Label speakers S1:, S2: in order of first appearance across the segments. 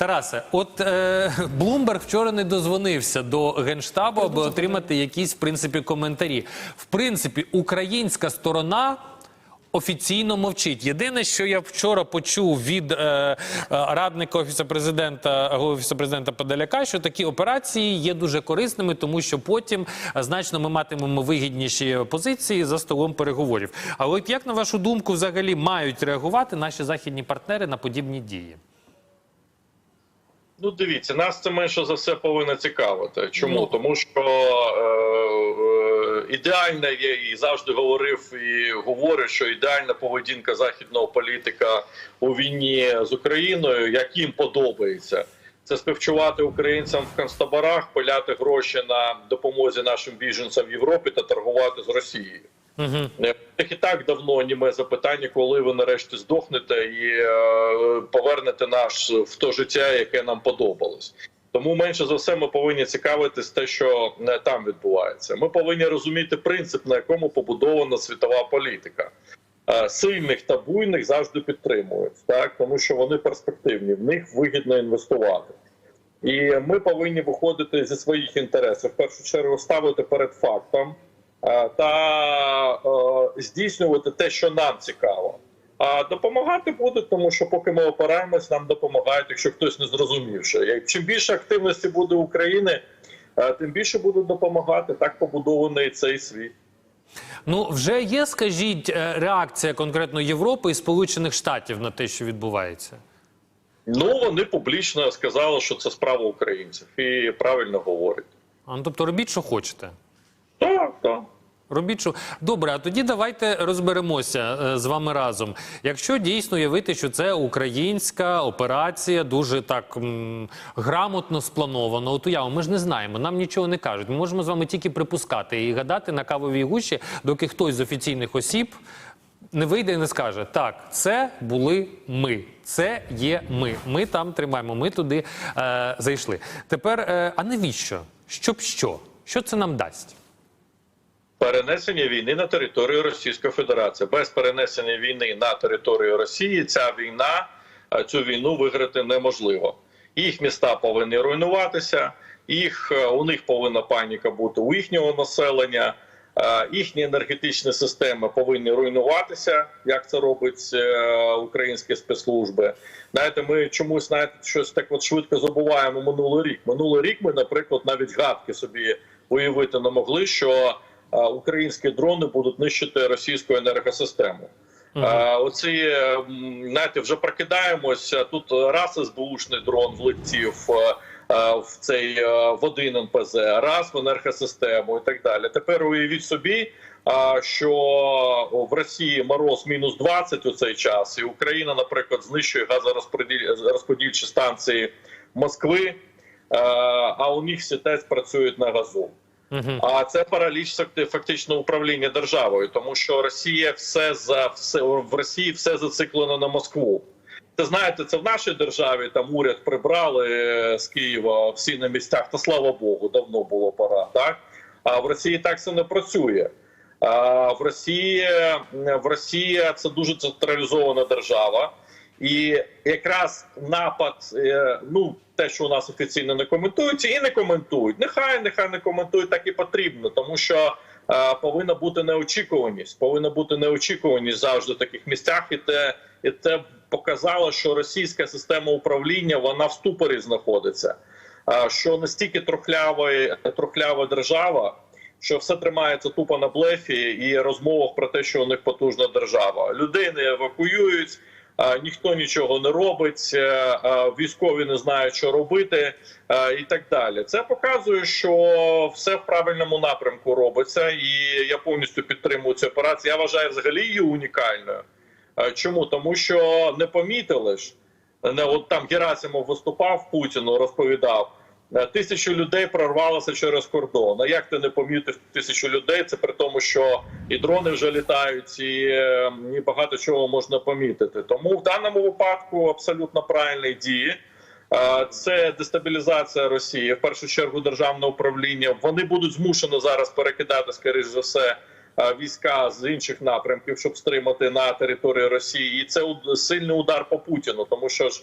S1: Тарасе, от е, Блумберг вчора не дозвонився до генштабу, аби отримати якісь в принципі коментарі. В принципі, українська сторона. Офіційно мовчить. Єдине, що я вчора почув від е, е, радника офісу президента, офісу президента Подоляка, що такі операції є дуже корисними, тому що потім значно ми матимемо вигідніші позиції за столом переговорів. Але як на вашу думку, взагалі мають реагувати наші західні партнери на подібні дії?
S2: Ну, дивіться, нас це менше за все повинно цікавити. Чому?
S1: Ну.
S2: Тому що е, е, ідеальна є і завжди говорив і говорю, що ідеальна поведінка західного політика у війні з Україною, як їм подобається. Це співчувати українцям в концтаборах, пиляти гроші на допомозі нашим біженцям в Європі та торгувати з Росією.
S1: Угу.
S2: І так давно німе запитання, коли ви нарешті здохнете і е, повернете наш в то життя, яке нам подобалось. Тому менше за все ми повинні цікавитись те, що е, там відбувається. Ми повинні розуміти принцип, на якому побудована світова політика. Е, Сильних та буйних завжди підтримують, так тому що вони перспективні, в них вигідно інвестувати. І ми повинні виходити зі своїх інтересів. В першу чергу ставити перед фактом е, та е, здійснювати те, що нам цікаво. А допомагати будуть, тому що поки ми опираємось, нам допомагають, якщо хтось не зрозумівши. Як чим більше активності буде України, е, тим більше будуть допомагати. Так побудований цей світ.
S1: Ну вже є, скажіть, е, реакція конкретно Європи і Сполучених Штатів на те, що відбувається.
S2: Ну вони публічно сказали, що це справа українців, і правильно говорять.
S1: А, ну, тобто робіть, що хочете.
S2: Так.
S1: Робіть добре, а тоді давайте розберемося е, з вами разом. Якщо дійсно уявити, що це українська операція, дуже так м, грамотно сплановано. От уявимо, ми ж не знаємо, нам нічого не кажуть. Ми можемо з вами тільки припускати і гадати на кавовій гущі, доки хтось з офіційних осіб не вийде і не скаже: так, це були ми, це є ми. Ми там тримаємо. Ми туди е, зайшли. Тепер, е, а навіщо? Щоб що? Що це нам дасть?
S2: Перенесення війни на територію Російської Федерації без перенесення війни на територію Росії ця війна е, цю війну виграти неможливо. Їх міста повинні руйнуватися, їх е, у них повинна паніка бути у їхнього населення. е, Їхні енергетичні системи повинні руйнуватися, як це робить українські спецслужби. Знаєте, ми чомусь знаєте, щось так от швидко забуваємо минулий рік. Минулий рік ми, наприклад, навіть гадки собі уявити не могли, що українські дрони будуть нищити російську енергосистему. Е, Оці знаєте, вже прокидаємося. Тут раз СБУшний дрон влетів в цей в один НПЗ, раз в енергосистему і так далі. Тепер уявіть собі, що в Росії мороз мінус 20 у цей час, і Україна, наприклад, знищує газорозподільчі станції Москви, а у них всі теж працюють на газу. А це параліч фактично управління державою, тому що Росія все за все в Росії все зациклено на Москву. Це знаєте, це в нашій державі там уряд прибрали е, з Києва всі на місцях. Та слава Богу, давно було пора. Так а в Росії так це не працює. А в Росії в Росії це дуже централізована держава. І якраз напад, е, ну те, що у нас офіційно не коментується, і не коментують. Нехай, нехай не коментують, так і потрібно, тому що е, повинна бути неочікуваність. Повинна бути неочікуваність завжди в таких місцях, і те, і це показало, що російська система управління вона в ступорі знаходиться. Е, що настільки трохлява, держава. Що все тримається тупо на блефі і розмовах про те, що у них потужна держава. Людей не евакуюють, ніхто нічого не робить, е, військові не знають, що робити, і так далі. Це показує, що все в правильному напрямку робиться, і я повністю підтримую цю операцію. Я вважаю взагалі її унікальною. Чому? Тому що не помітили ж. Не от там Герасимов виступав Путіну, розповідав. Е, Тисячу людей прорвалося через кордон. А як ти не помітив тисячу людей? Це при тому, що і дрони вже літають, і, е, і багато чого можна помітити. Тому в даному випадку абсолютно правильні дії. Е, Це дестабілізація Росії, в першу чергу державне управління. Вони будуть змушені зараз перекидати, скоріш за все, е, війська з інших напрямків, щоб стримати на території Росії. І це сильний удар по Путіну, тому що ж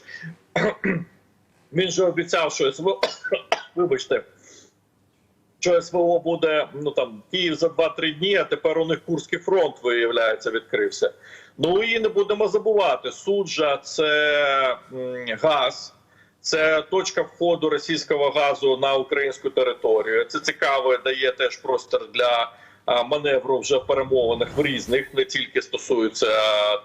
S2: Він же обіцяв, що СВО, вибачте, що СВО буде ну там Київ за 2-3 дні, а тепер у них Курський фронт виявляється відкрився. Ну і не будемо забувати. Суджа це газ. Це точка входу російського газу на українську територію. Це цікаво, дає теж простір для маневру вже в перемовинах в різних, не тільки стосується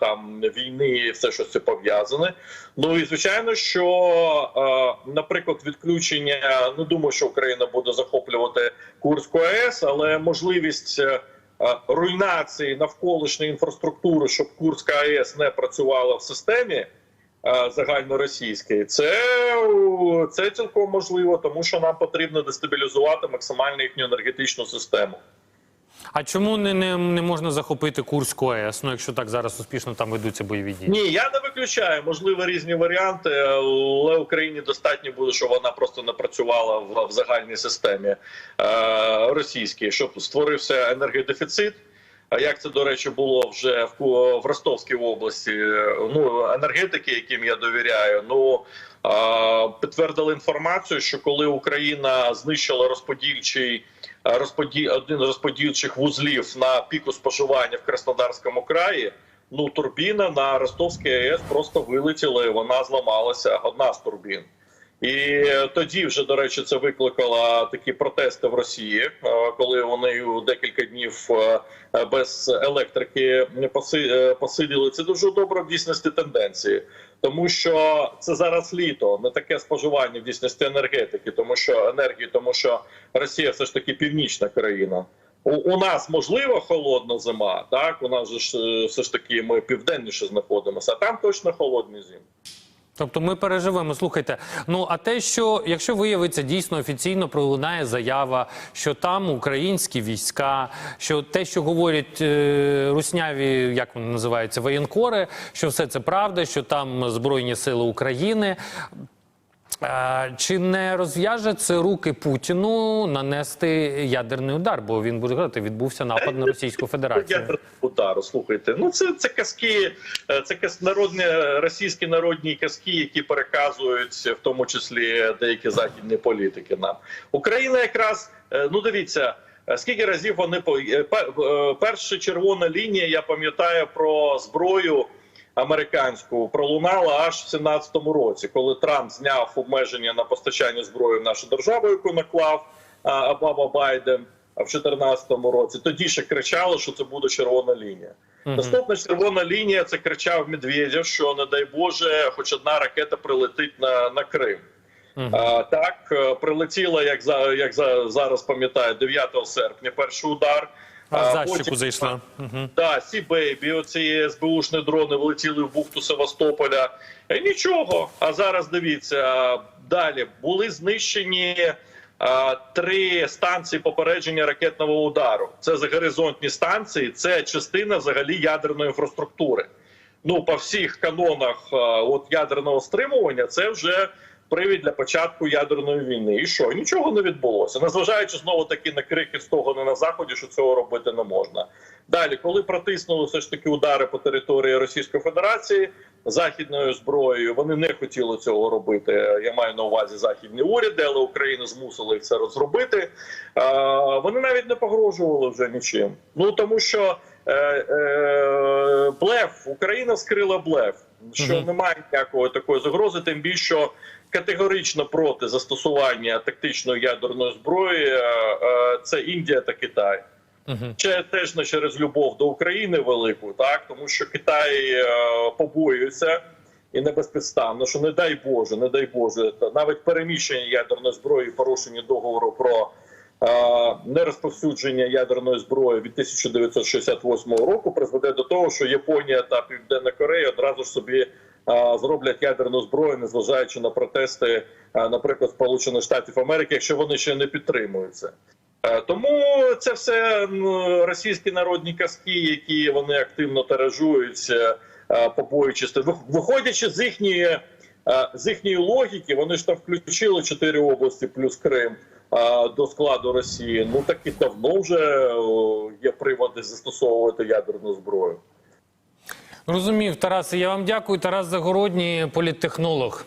S2: там війни і все, що цим пов'язане. Ну і звичайно, що, наприклад, відключення не думаю, що Україна буде захоплювати Курську АЕС, але можливість. е, Руйнації навколишньої інфраструктури, щоб Курська АЕС не працювала в системі, загальноросійський, це, це цілком можливо, тому що нам потрібно дестабілізувати максимально їхню енергетичну систему.
S1: А чому не, не, не можна захопити Курську АЕС? Ну, якщо так зараз успішно там ведуться бойові дії?
S2: Ні, я не виключаю. Можливо, різні варіанти, але Україні достатньо буде, щоб вона просто не працювала в, в загальній системі е, російській, щоб створився енергодефіцит. А як це до речі було вже в, в Ростовській області? Ну енергетики, яким я довіряю, ну підтвердили інформацію, що коли Україна знищила розподільчий е, розподі... один розподільчих вузлів на піку споживання в Краснодарському краї. Ну, турбіна на Ростовській АЕС просто вилетіла, і вона зламалася. Одна з турбін. І тоді вже, до речі, це викликало такі протести в Росії, е, коли вони декілька днів е, без електрики е, посиділи. Це дуже добре в дійсності тенденції, тому що це зараз літо, не таке споживання в дійсності енергетики, тому що енергії, тому що Росія все ж таки північна країна. У, у нас можливо холодна зима, так у нас ж все ж таки ми південніше знаходимося, а там точно холодні зими.
S1: Тобто ми переживемо. Слухайте, ну а те, що якщо виявиться дійсно офіційно пролунає заява, що там українські війська, що те, що говорять е, русняві, як вони називаються, воєнкори, що все це правда, що там збройні сили України. Чи не розв'яже це руки Путіну нанести ядерний удар? Бо він буде казати, відбувся напад на Російську Федерацію.
S2: Ядерного удару, слухайте. Ну це, це казки, е, це народні російські народні казки, які переказують в тому числі деякі західні політики. Нам Україна якраз е, ну дивіться. е, Скільки разів вони перша червона лінія? Я пам'ятаю про зброю американську пролунала аж в 17-му році, коли Трамп зняв обмеження на постачання зброї в нашу державу, яку наклав Обама Байден. А в 2014 році тоді ще кричали, що це буде червона лінія.
S1: Мгм.
S2: Наступна червона лінія це кричав Медведєв, що не дай Боже, хоч одна ракета прилетить на, на Крим.
S1: Мгм.
S2: А, так е, прилетіла, як за як за зараз пам'ятаю, 9 серпня. Перший удар.
S1: А
S2: потім-
S1: зайшла. Угу.
S2: Да, Сі Бейбі, оці СБУшні дрони влетіли в бухту Севастополя. Нічого. А зараз дивіться далі. Були знищені а, три станції попередження ракетного удару. Це загоризонтні станції, це частина взагалі ядерної інфраструктури. Ну, по всіх канонах а, от ядерного стримування, це вже привід для початку ядерної війни. І що? Нічого не відбулося. Незважаючи знову таки на крики з того не на заході, що цього робити не можна. Далі, коли протиснули все ж таки удари по території Російської Федерації західною зброєю, вони не хотіли цього робити. Я маю на увазі західні уряди, але Україна змусила їх це розробити. Вони навіть не погрожували вже нічим. Ну тому що е, е, блеф Україна скрила блеф, що
S1: Мгм.
S2: немає ніякої такої загрози, тим більше. що Категорично проти застосування тактичної ядерної зброї е, е, це Індія та Китай.
S1: Угу.
S2: Ще теж не через любов до України велику, так тому що Китай е, побоюється і не безпідставно, що не дай Боже, не дай Боже, навіть переміщення ядерної зброї, порушення договору про нерозповсюдження ядерної зброї від 1968 року призведе до того, що Японія та Південна Корея одразу ж собі зроблять ядерну зброю, незважаючи на протести, е, наприклад, Сполучених Штатів Америки, якщо вони ще не підтримуються. Е, Тому це все російські народні казки, які вони активно тиражують, е, е, побоюючись. Виходячи з їхньої, е, з їхньої логіки, вони ж там включили чотири області плюс Крим е, до складу Росії. Ну так і давно вже є приводи застосовувати ядерну зброю.
S1: Розумів, Тарасе, я вам дякую. Тарас Загородній, політтехнолог.